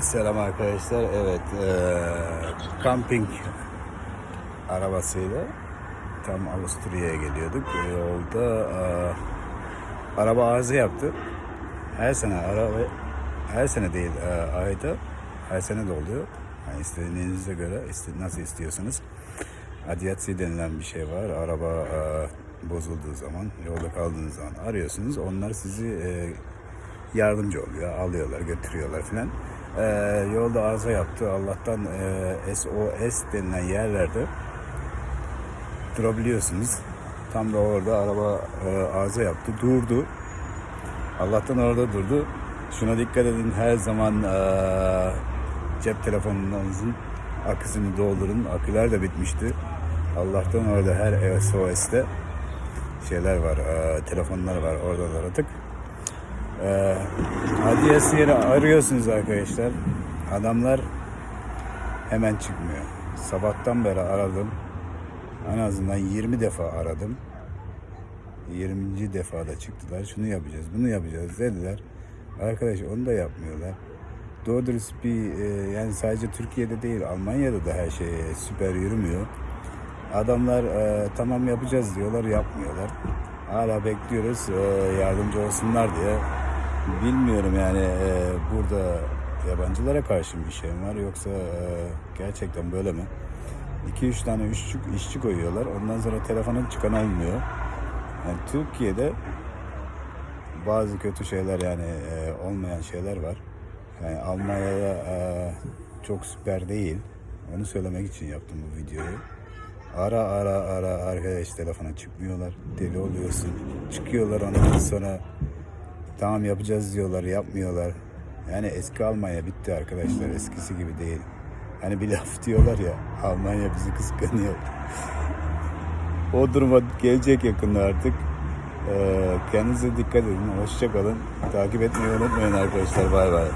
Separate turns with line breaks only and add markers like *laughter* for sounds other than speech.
Selam arkadaşlar. Evet, eee kamping arabasıyla tam Avusturya'ya geliyorduk. E, Yolda eee, araba arıza yaptı. Her sene araba her sene değil eee, ayda her sene de oluyor. Yani istediğinize göre nasıl istiyorsanız. Adiyatsi denilen bir şey var. Araba eee, bozulduğu zaman, yolda kaldığınız zaman arıyorsunuz. Onlar sizi eee, yardımcı oluyor. Alıyorlar, götürüyorlar filan. Ee, yolda arıza yaptı. Allah'tan e, SOS denilen yerlerde durabiliyorsunuz. Tam da orada araba e, arıza yaptı. Durdu. Allah'tan orada durdu. Şuna dikkat edin. Her zaman e, cep telefonunuzun akısını doldurun. Aküler de bitmişti. Allah'tan orada her SOS'te şeyler var. e, telefonlar var. Oradan aradık. Ee, adliyesi yeri arıyorsunuz arkadaşlar. Adamlar hemen çıkmıyor. Sabahtan beri aradım. En azından 20 defa aradım. 20. defada çıktılar. Şunu yapacağız, bunu yapacağız dediler. Arkadaş onu da yapmıyorlar. Doğru dürüst bir e, yani sadece Türkiye'de değil Almanya'da da her şey süper yürümüyor. Adamlar e, tamam yapacağız diyorlar yapmıyorlar. Hala bekliyoruz e, yardımcı olsunlar diye. Bilmiyorum yani e, burada yabancılara karşı bir şey var yoksa e, gerçekten böyle mi? 2-3 tane işçi, işçi koyuyorlar. Ondan sonra telefonun çıkan olmuyor. Yani Türkiye'de bazı kötü şeyler yani e, olmayan şeyler var. Yani Almanya'da e, çok süper değil. Onu söylemek için yaptım bu videoyu. Ara ara ara arkadaş telefona çıkmıyorlar. Deli oluyorsun. Çıkıyorlar ondan sonra tamam yapacağız diyorlar yapmıyorlar. Yani eski Almanya bitti arkadaşlar. Eskisi gibi değil. Hani bir laf *laughs* diyorlar ya Almanya bizi kıskanıyor. O duruma gelecek yakında artık. Ee, kendinize dikkat edin. Hoşça kalın. Takip etmeyi unutmayın arkadaşlar. Bay bay.